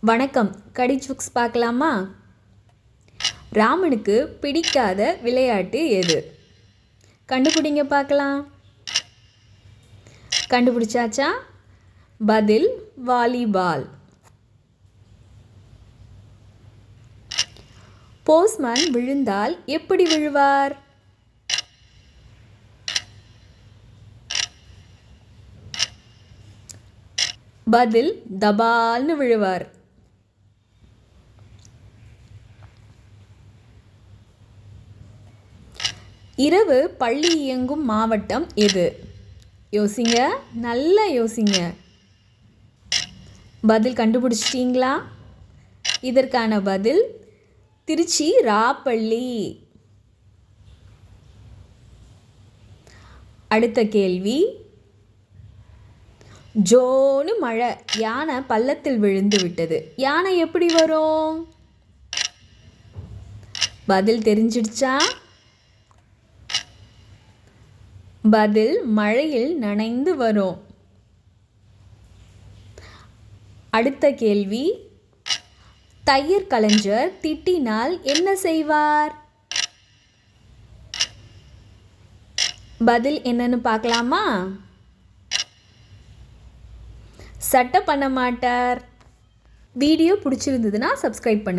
வணக்கம். கடி ஜோக்ஸ் பார்க்கலாமா? ராமனுக்கு பிடிக்காத விளையாட்டு எது? கண்டுபிடிங்க பார்க்கலாம். கண்டுபிடிச்சாச்சா? பதில் வாலிபால். போஸ்ட்மேன் விழுந்தால் எப்படி விழுவார்? பதில் தபால்னு விழுவார். இரவு பள்ளி இயங்கும் மாவட்டம் எது? யோசிங்க நல்லா யோசிங்க. பதில் கண்டுபிடிச்சிட்டிங்களா? இதற்கான பதில் திருச்சி ராப்பள்ளி. அடுத்த கேள்வி ஜோனு மழை யானை பள்ளத்தில் விழுந்து விட்டது. யானை எப்படி வரும்? பதில் தெரிஞ்சிடுச்சா? பதில் மழையில் நனைந்து வரும். அடுத்த கேள்வி. தையர் கலைஞர் திட்டினால் என்ன செய்வார்? பதில் என்னன்னு பார்க்கலாமா? சட்டை பண்ண மாட்டார். வீடியோ பிடிச்சிருந்ததுன்னா சப்ஸ்கிரைப் பண்ணுங்கள்